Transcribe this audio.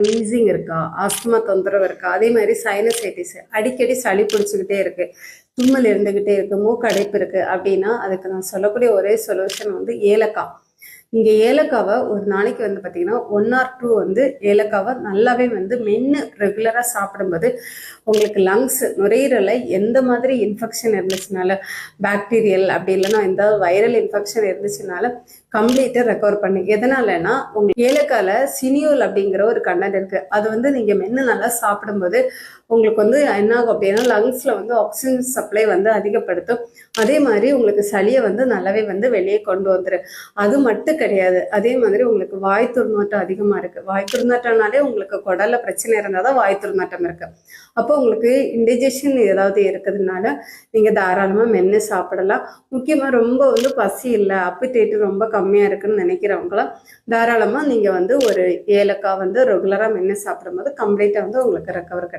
Wheezing இருக்கா asthma தொந்தரவு இருக்கா அதே மாதிரி சைனசைட்டிஸ் அடிக்கடி சளி பிடிச்சிக்கிட்டே இருக்கு தும்மல் இருந்துகிட்டே இருக்கு மூக்கு அடைப்பு இருக்கு அப்படின்னா அதுக்கு நான் சொல்லக்கூடிய ஒரே சொல்யூஷன் வந்து ஏலக்காய். நீங்க ஏலக்காவை ஒரு நாளைக்கு வந்து பாத்தீங்கன்னா ஒன் ஆர் டூ வந்து ஏலக்காவை நல்லாவே வந்து மென்று ரெகுலரா சாப்பிடும்போது உங்களுக்கு லங்ஸ் நுரையீரலை எந்த மாதிரி இன்ஃபெக்ஷன் இருந்துச்சுனால பாக்டீரியல் அப்படி இல்லைன்னா எந்த வைரல் இன்ஃபெக்ஷன் இருந்துச்சுனால கம்ப்ளீட்டாக ரெக்கவர் பண்ணு. எதனாலனா உங்களுக்கு ஏலக்கால சினியோல் அப்படிங்கிற ஒரு கண்டென்ட் இருக்கு. அது வந்து நீங்க மென்று நல்லா சாப்பிடும்போது உங்களுக்கு வந்து என்ன ஆகும் அப்படின்னா லங்ஸ்ல வந்து ஆக்சிஜன் சப்ளை வந்து அதிகப்படுத்தும். அதே மாதிரி உங்களுக்கு சளியை வந்து நல்லாவே வந்து வெளியே கொண்டு வந்துடும் அது மட்டும் கிடையாது. அதே மாதிரி உங்களுக்கு வாய் துர்நாட்டம் அதிகமாக இருக்கு. வாய் துர்நாட்டம்னாலே உங்களுக்கு குடல்ல பிரச்சனை இருந்தால் தான் வாய் துர்நாட்டம் இருக்குது அப்போ உங்களுக்கு இண்டிஜஷன் ஏதாவது இருக்கிறதுனால நீங்கள் தாராளமாக மென்று சாப்பிடலாம். முக்கியமாக ரொம்ப வந்து பசி இல்லை அப்பிடேட் ரொம்ப கம்மியாக இருக்குன்னு நினைக்கிறவங்களாம் தாராளமாக நீங்கள் வந்து ஒரு ஏலக்காய் வந்து ரெகுலராக மென்று சாப்பிடும்போது கம்ப்ளீட்டாக வந்து உங்களுக்கு ரெக்கவர் கிடைக்கும்.